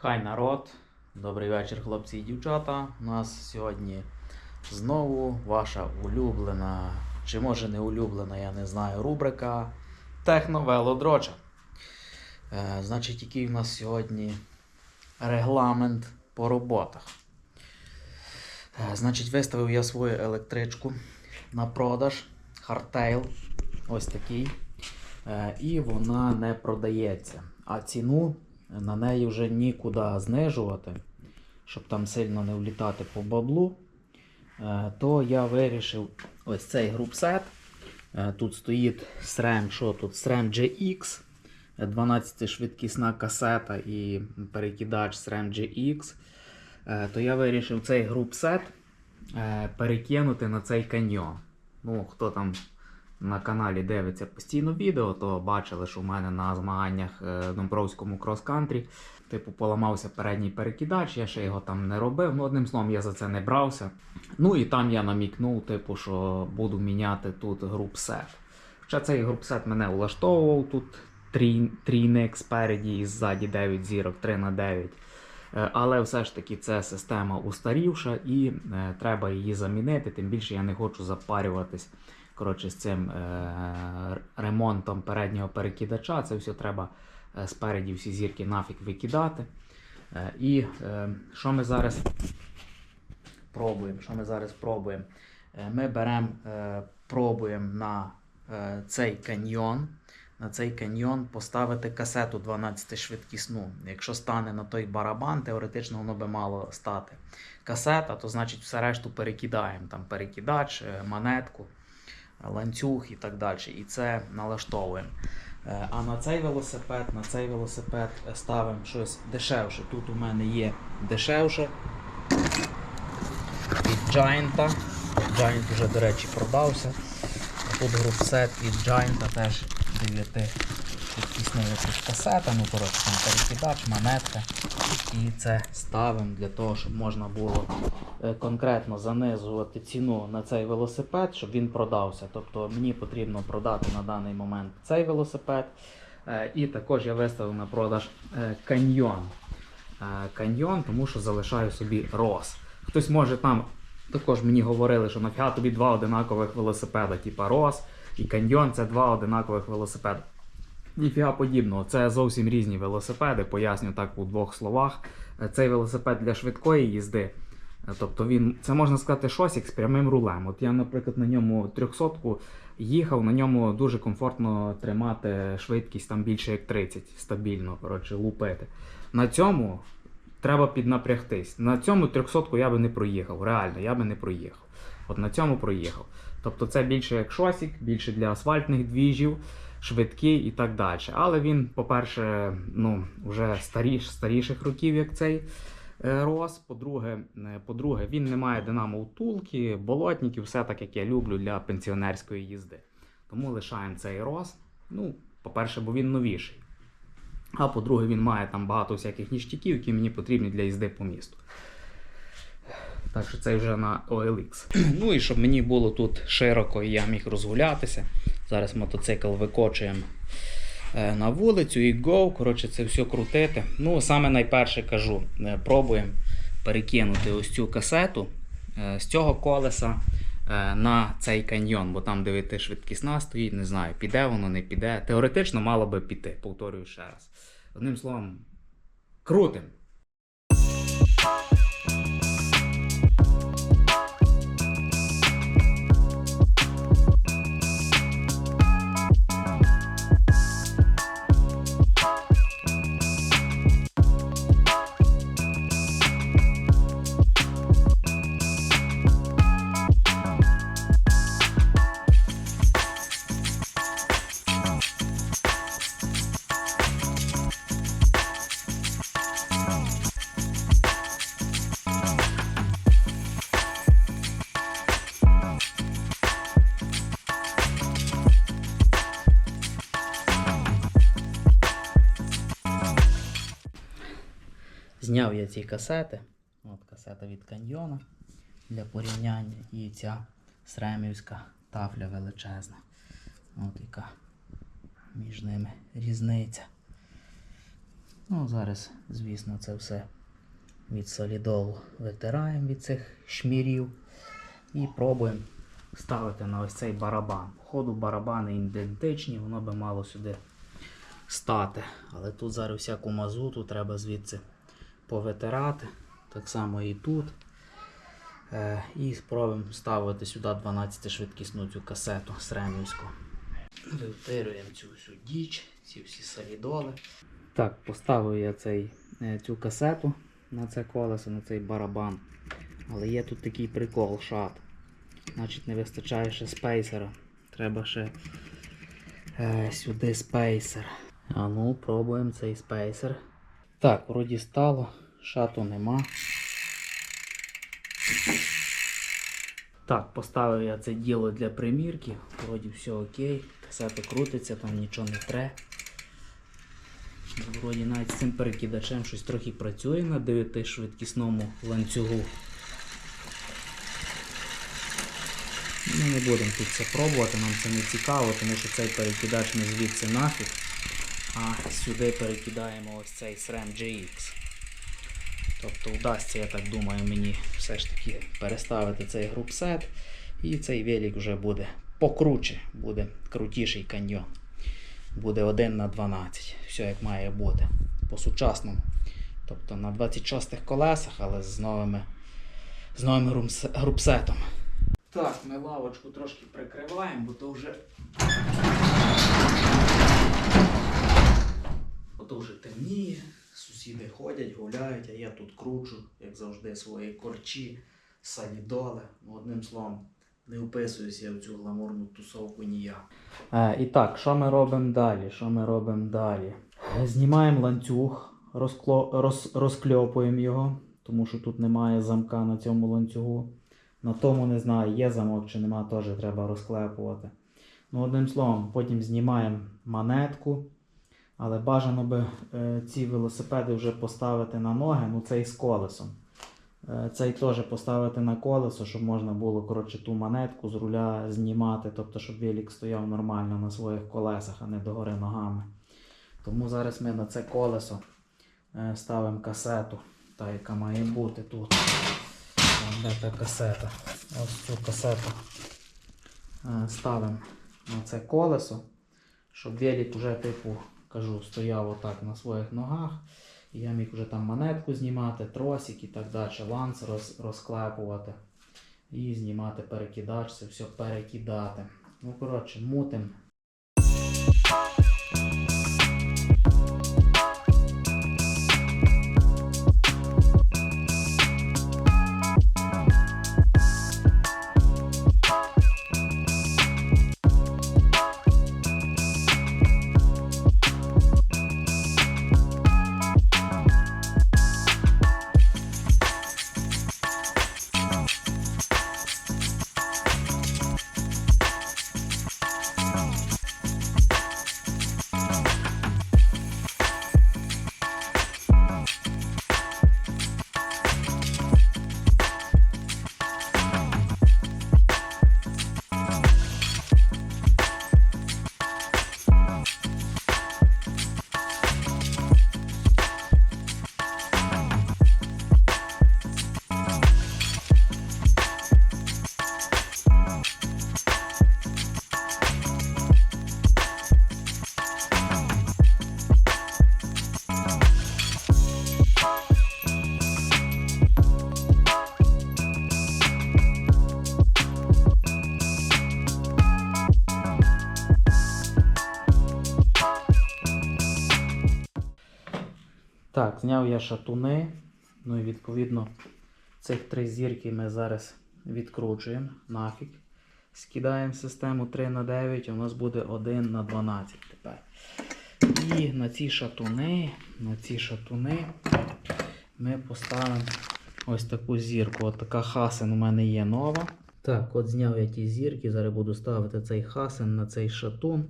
Хай народ, добрий вечір, хлопці і дівчата. У нас сьогодні знову ваша улюблена, чи може не улюблена, я не знаю, рубрика Техновелодроча. Е, значить, який у нас сьогодні регламент по роботах. Е, значить, виставив я свою електричку на продаж. Hardtail. Ось такий. Е, І вона не продається. А ціну на неї вже нікуди знижувати, щоб там сильно не влітати по баблу. Е, То я вирішив ось цей групсет. Е, Тут стоїть SRAM, що тут? SRAM GX, 12 швидкісна касета і перекидач SRAM GX. Е, То я вирішив цей групсет перекинути на цей каньйон. Ну, хто там на каналі дивиться постійно відео, то бачили, що в мене на змаганнях е, Домбровському крос-кантрі, типу, поламався передній перекидач, я ще його там не робив. Ну, одним словом, я за це не брався. Ну і там я намікнув, типу, що буду міняти тут групсет. Хоча цей групсет мене влаштовував тут трій- трійник спереді і ззаді 9 зірок, 3 на 9. Е, Але все ж таки це система устарівша і е, треба її замінити. Тим більше я не хочу запарюватись коротше, з цим е, ремонтом переднього перекидача. Це все треба е, спереді всі зірки нафіг викидати. Е, і що ми зараз пробуємо? Що ми зараз пробуємо? Ми беремо, пробуємо на цей каньйон. На цей каньйон поставити касету 12 швидкісну. Якщо стане на той барабан, теоретично воно би мало стати. Касета, то значить все решту перекидаємо. Там перекидач, монетку, ланцюг і так далі. І це налаштовуємо. Е, А на цей велосипед, на цей велосипед ставимо щось дешевше. Тут у мене є дешевше від Giant. Giant вже, до речі, продався. Тут групсет від Giant теж 9 швидкісна якась касета, ну коротше там перекидач, монетка. І це ставимо для того, щоб можна було е, конкретно занизувати ціну на цей велосипед, щоб він продався. Тобто мені потрібно продати на даний момент цей велосипед. Е, І також я виставив на продаж е, каньйон. Каньйон, тому що залишаю собі роз. Хтось може там також мені говорили, що нафіга тобі два одинакових велосипеда, типа роз і каньйон це два одинакових велосипеда. Ніфіга подібного, це зовсім різні велосипеди, поясню так у двох словах. Цей велосипед для швидкої їзди. Тобто він, це можна сказати, шосік з прямим рулем. От я, наприклад, на ньому 300 їхав, на ньому дуже комфортно тримати швидкість там більше як 30 стабільно, коротше, лупити. На цьому треба піднапрягтись. На цьому 300 я би не проїхав. Реально, я би не проїхав. От на цьому проїхав. Тобто це більше як шосік, більше для асфальтних двіжів, швидкий і так далі. Але він, по-перше, ну, вже старіш, старіших років, як цей е, роз. По-друге, е, по-друге, він не має динамо втулки, болотників, все так, як я люблю для пенсіонерської їзди. Тому лишаємо цей роз. Ну, по-перше, бо він новіший. А по-друге, він має там багато всяких ніштяків, які мені потрібні для їзди по місту. Так що це вже на OLX. Ну і щоб мені було тут широко і я міг розгулятися. Зараз мотоцикл викочуємо е, на вулицю і go. Коротше, це все крутити. Ну, саме найперше кажу, е, пробуємо перекинути ось цю касету е, з цього колеса на цей каньйон, бо там дивити швидкісна стоїть, не знаю, піде воно, не піде. Теоретично мало би піти, повторюю ще раз. Одним словом, крутим. Зняв я ці касети. От касета від каньйона для порівняння і ця сремівська тафля величезна. От яка між ними різниця. Ну, зараз, звісно, це все від солідолу витираємо від цих шмірів і пробуємо ставити на ось цей барабан. Ходу барабани ідентичні, воно би мало сюди стати. Але тут зараз всяку мазуту треба звідси повитирати. Так само і тут. Е, і спробуємо ставити сюди 12 швидкісну цю касету Сремівську. Витирюємо цю всю діч, ці всі солідоли. Так, поставив я цей, е, цю касету на це колесо, на цей барабан. Але є тут такий прикол, шат. Значить, не вистачає ще спейсера. Треба ще е, сюди спейсер. А ну, пробуємо цей спейсер. Так, вроді стало, шату нема. Так, поставив я це діло для примірки. Вроді все окей. Касета крутиться, там нічого не тре. Вроді навіть з цим перекидачем щось трохи працює на 9 швидкісному ланцюгу. Ми не будемо тут це пробувати, нам це не цікаво, тому що цей перекидач ми звідси нафіг, а сюди перекидаємо ось цей SRAM GX. Тобто вдасться, я так думаю, мені все ж таки переставити цей групсет, і цей велик вже буде покруче, буде крутіший каньйон. Буде 1 на 12. Все як має бути. По-сучасному. Тобто на 26 колесах, але з новими, з новим групсетом. Так, ми лавочку трошки прикриваємо, бо то вже. Вже темніє, сусіди ходять, гуляють, а я тут кручу, як завжди, свої корчі, салідоли. Ну, одним словом, не вписуюся в цю гламурну тусовку ніяк. Е, і так, що ми робимо далі? Що ми робимо далі? Знімаємо ланцюг, розкло... роз... розкльопуємо його, тому що тут немає замка на цьому ланцюгу. На тому не знаю, є замок чи нема, теж треба розклепувати. Ну, одним словом, потім знімаємо монетку. Але бажано би е, ці велосипеди вже поставити на ноги, ну цей з колесом. Е, цей теж поставити на колесо, щоб можна було коротше, ту монетку з руля знімати, тобто щоб велик стояв нормально на своїх колесах, а не догори ногами. Тому зараз ми на це колесо е, ставимо касету, та яка має бути тут. Де та касета? Ось цю касету ставимо на це колесо, щоб велик вже, типу, кажу, стояв отак на своїх ногах. І я міг вже там монетку знімати, тросик і так далі, ланц роз, розклепувати. І знімати перекидач, це все перекидати. Ну, коротше, мутим. Зняв я шатуни. Ну і відповідно цих три зірки ми зараз відкручуємо нафіг. Скидаємо систему 3 на 9, у нас буде 1 на 12 тепер. І на ці шатуни, на ці шатуни ми поставимо ось таку зірку. От така хасен у мене є нова. Так, от зняв я ті зірки, зараз буду ставити цей хасен на цей шатун.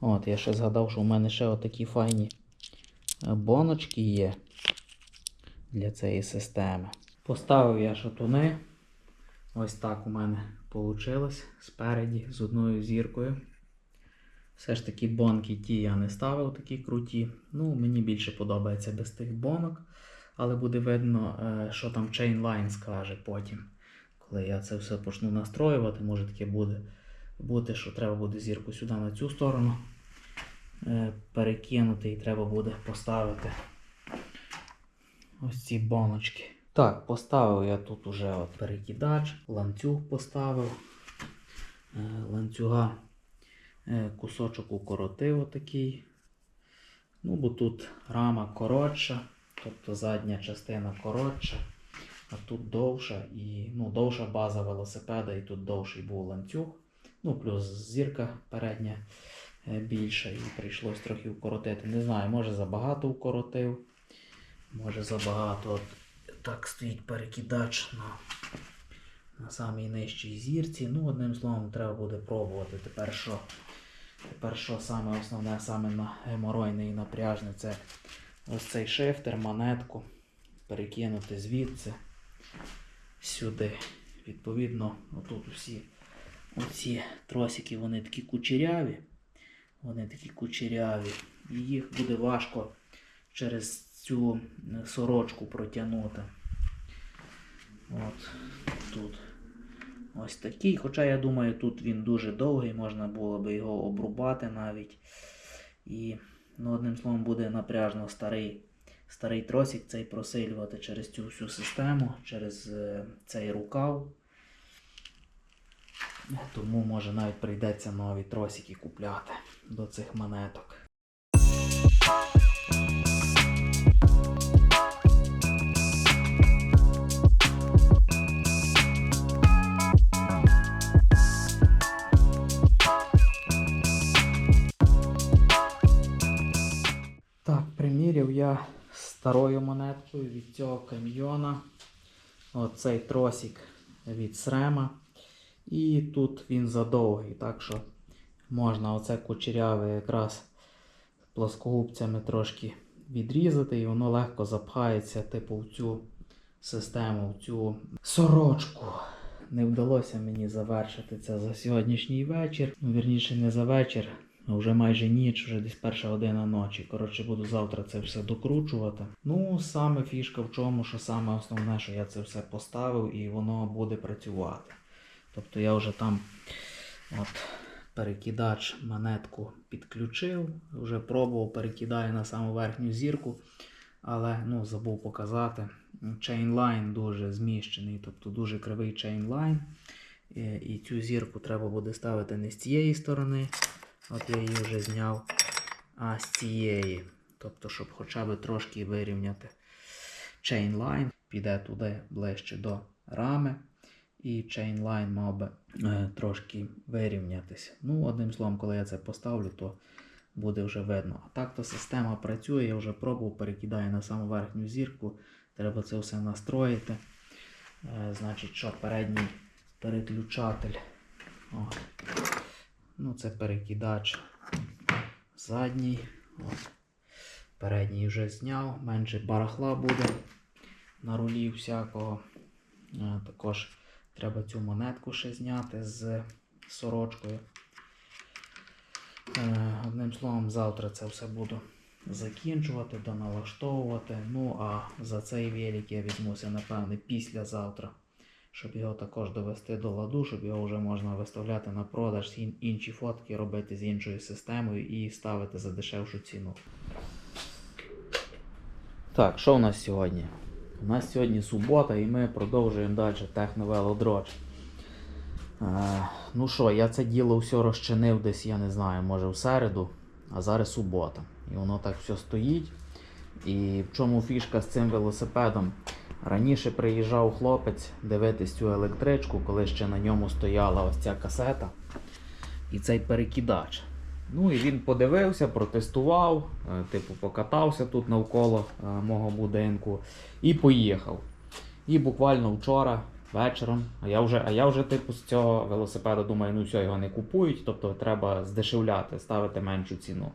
От, я ще згадав, що у мене ще отакі файні боночки є для цієї системи. Поставив я шатуни. Ось так у мене вийшло спереді з одною зіркою. Все ж таки бонки ті я не ставив такі круті. Ну, мені більше подобається без тих бонок. Але буде видно, е, що там Chainline скаже потім. Коли я це все почну настроювати, може таке буде бути, що треба буде зірку сюди на цю сторону перекинути і треба буде поставити ось ці боночки. Так, поставив я тут уже от перекидач, ланцюг поставив. Е, Ланцюга е, кусочок укоротив отакий. Ну, бо тут рама коротша, тобто задня частина коротша, а тут довша і ну, довша база велосипеда, і тут довший був ланцюг. Ну, плюс зірка передня е, більша, і прийшлось трохи укоротити. Не знаю, може забагато укоротив, може забагато. Так стоїть перекидач на, на самій нижчій зірці. Ну, одним словом, треба буде пробувати. Тепер що? Тепер що саме основне, саме на геморойне і напряжне, це ось цей шифтер, монетку перекинути звідси сюди. Відповідно, отут усі оці тросики, вони такі кучеряві. Вони такі кучеряві. І їх буде важко через цю сорочку протягнути. От тут ось такий. Хоча я думаю, тут він дуже довгий, можна було би його обрубати навіть. І, ну, одним словом, буде напряжно старий, старий тросик цей просилювати через цю всю систему, через е, цей рукав. Тому може навіть прийдеться нові тросики купляти до цих монеток. Так, приміряв я старою монеткою від цього камйона. Оцей тросик від срема. І тут він задовгий, так що можна оце кучеряве якраз плоскогубцями трошки відрізати, і воно легко запхається, типу, в цю систему, в цю сорочку. Не вдалося мені завершити це за сьогоднішній вечір. Ну, вірніше, не за вечір, а вже майже ніч, вже десь перша година ночі. Коротше, буду завтра це все докручувати. Ну, саме фішка в чому, що саме основне, що я це все поставив і воно буде працювати. Тобто я вже там от, перекидач монетку підключив, вже пробував, перекидаю на саму верхню зірку, але ну, забув показати. Чейнлайн дуже зміщений, тобто дуже кривий чейнлайн. І, і цю зірку треба буде ставити не з цієї сторони, от я її вже зняв, а з цієї. Тобто, щоб хоча б трошки вирівняти чейнлайн, піде туди ближче до рами і чейнлайн мав би е, трошки вирівнятися. Ну, одним словом, коли я це поставлю, то буде вже видно. А так то система працює, я вже пробував, перекидаю на саму верхню зірку. Треба це все настроїти. Е, значить, що передній переключатель. О. Ну, це перекидач задній. От. Передній вже зняв, менше барахла буде на рулі всякого. Е, Також треба цю монетку ще зняти з сорочкою. Е, Одним словом, завтра це все буду закінчувати, доналаштовувати. Ну а за цей велик я візьмуся, напевне, післязавтра, щоб його також довести до ладу, щоб його вже можна виставляти на продаж, інші фотки робити з іншою системою і ставити за дешевшу ціну. Так, що у нас сьогодні? У нас сьогодні субота і ми продовжуємо далі техновелодроч. Е, ну що, я це діло все розчинив десь, я не знаю, може в середу, а зараз субота. І воно так все стоїть. І в чому фішка з цим велосипедом? Раніше приїжджав хлопець дивитись цю електричку, коли ще на ньому стояла ось ця касета і цей перекидач. Ну і він подивився, протестував, е, типу покатався тут навколо е, мого будинку і поїхав. І буквально вчора вечором, а я вже, а я вже типу з цього велосипеда думаю, ну все, його не купують, тобто треба здешевляти, ставити меншу ціну.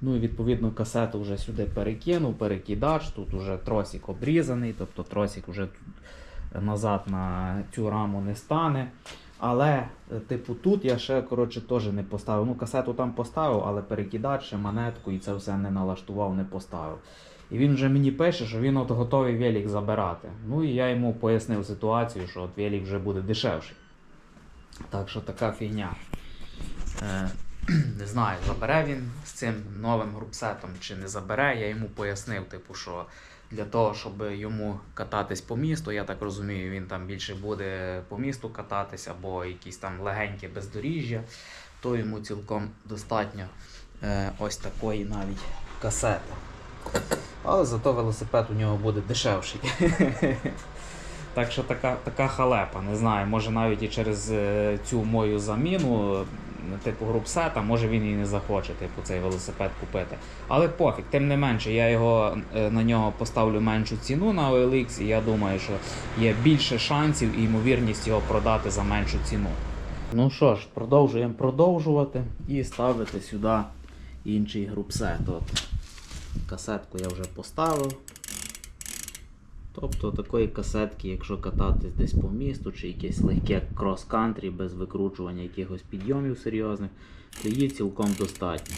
Ну і відповідно касету вже сюди перекинув, перекидач, тут вже тросик обрізаний, тобто тросик вже назад на цю раму не стане. Але, е, типу, тут я ще коротше теж не поставив. Ну, касету там поставив, але перекидач, ще монетку і це все не налаштував, не поставив. І він вже мені пише, що він от готовий велик забирати. Ну і я йому пояснив ситуацію, що от велик вже буде дешевший. Так що така фігня. Е, не знаю, забере він з цим новим групсетом чи не забере. Я йому пояснив, типу, що для того, щоб йому кататись по місту, я так розумію, він там більше буде по місту кататись або якісь там легенькі бездоріжжя, то йому цілком достатньо е, ось такої навіть касети. Але зато велосипед у нього буде дешевший. Так що така, така халепа, не знаю, може навіть і через е, цю мою заміну, типу групсета, може він і не захоче, типу, цей велосипед купити. Але пофіг, тим не менше, я його е, на нього поставлю меншу ціну на OLX, і я думаю, що є більше шансів і ймовірність його продати за меншу ціну. Ну що ж, продовжуємо продовжувати і ставити сюди інший групсет. От. Касетку я вже поставив. Тобто такої касетки, якщо кататись десь по місту чи якесь легке крос-кантрі без викручування якихось підйомів серйозних, то її цілком достатньо.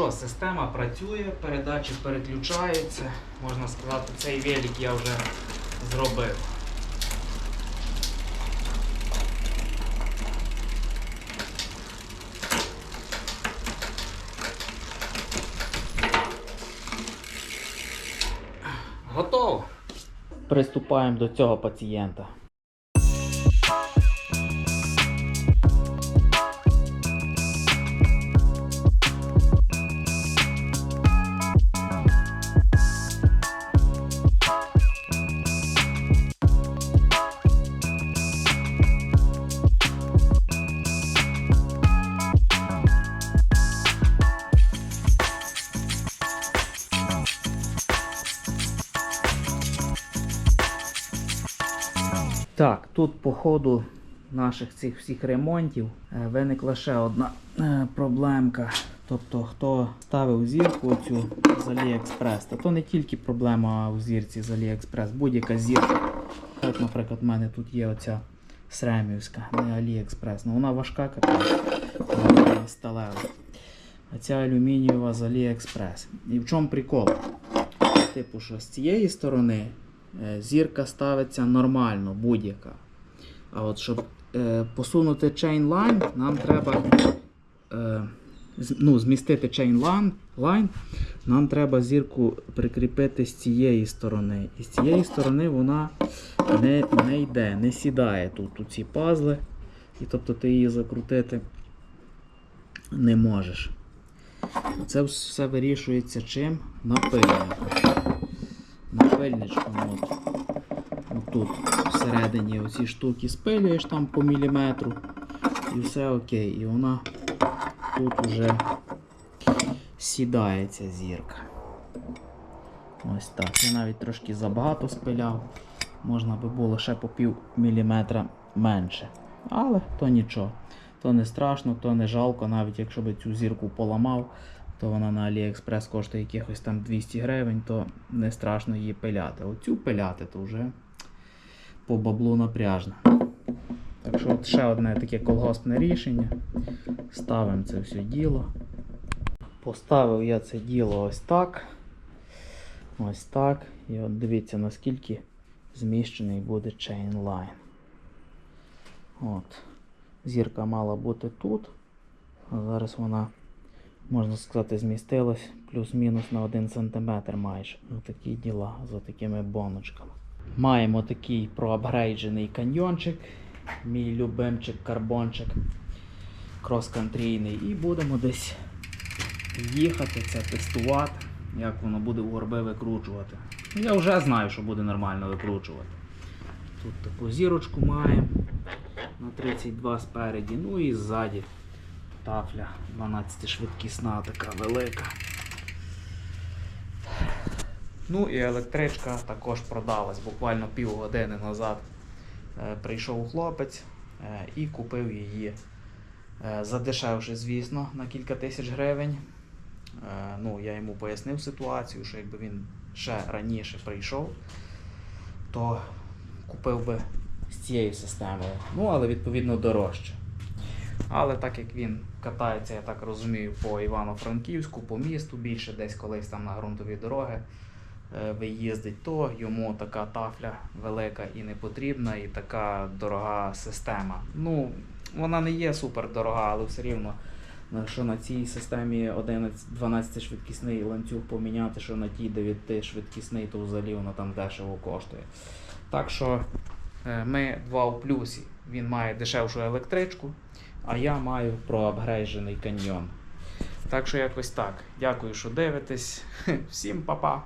Що, система працює, передачі переключаються. Можна сказати, цей велик я вже зробив. Готово. Приступаємо до цього пацієнта. Так, тут по ходу наших цих всіх ремонтів е, виникла ще одна е, проблемка. Тобто, хто ставив зірку цю з AliExpress, та то не тільки проблема в зірці з AliExpress, будь-яка зірка. От, наприклад, в мене тут є оця Сремівська, не AliExpress. Ну, вона важка капець, вона сталева. А ця алюмінієва з AliExpress. І в чому прикол? Типу, що з цієї сторони зірка ставиться нормально, будь-яка. А от щоб е, посунути chain line, нам треба е, ну, змістити chain line, line, нам треба зірку прикріпити з цієї сторони. І з цієї сторони вона не, не йде, не сідає тут у ці пазли. І тобто ти її закрутити не можеш. Це все вирішується чим? Напильником. Напильничком. От. Тут всередині оці штуки спилюєш там по міліметру. І все окей. І вона тут уже сідається зірка. Ось так. Я навіть трошки забагато спиляв. Можна би було ще по пів міліметра менше. Але то нічого. То не страшно, то не жалко, навіть якщо би цю зірку поламав, то вона на AliExpress коштує якихось там 200 гривень, то не страшно її пиляти. Оцю пиляти то вже по баблу напряжно. Так що от ще одне таке колгоспне рішення. Ставимо це все діло. Поставив я це діло ось так. Ось так. І от дивіться, наскільки зміщений буде line. От. Зірка мала бути тут. А зараз вона, можна сказати, змістилась плюс-мінус на 1 см майже. Ну такі діла за такими боночками. Маємо такий проапгрейджений каньйончик. Мій любимчик, карбончик крос-кантрійний. І будемо десь їхати, це тестувати, як воно буде у горби викручувати. Ну, Я вже знаю, що буде нормально викручувати. Тут таку зірочку маємо на 32 спереді, ну і ззаді тафля 12 швидкісна, така велика. Ну і електричка також продалась. Буквально півгодини назад е, прийшов хлопець е, і купив її е, задешевши, звісно, на кілька тисяч гривень. Ну, я йому пояснив ситуацію, що якби він ще раніше прийшов, то купив би з цією системою. Ну, але відповідно дорожче. Але так як він катається, я так розумію, по Івано-Франківську, по місту більше, десь колись там на ґрунтові дороги е, виїздить, то йому така тафля велика і не потрібна, і така дорога система. Ну, вона не є супер дорога, але все рівно. Що на цій системі 11, 12 швидкісний ланцюг поміняти, що на тій 9 швидкісний, то взагалі воно там дешево коштує. Так що е, ми два у плюсі. Він має дешевшу електричку, а я маю проапгрейджений каньйон. Так що якось так. Дякую, що дивитесь. Всім па-па!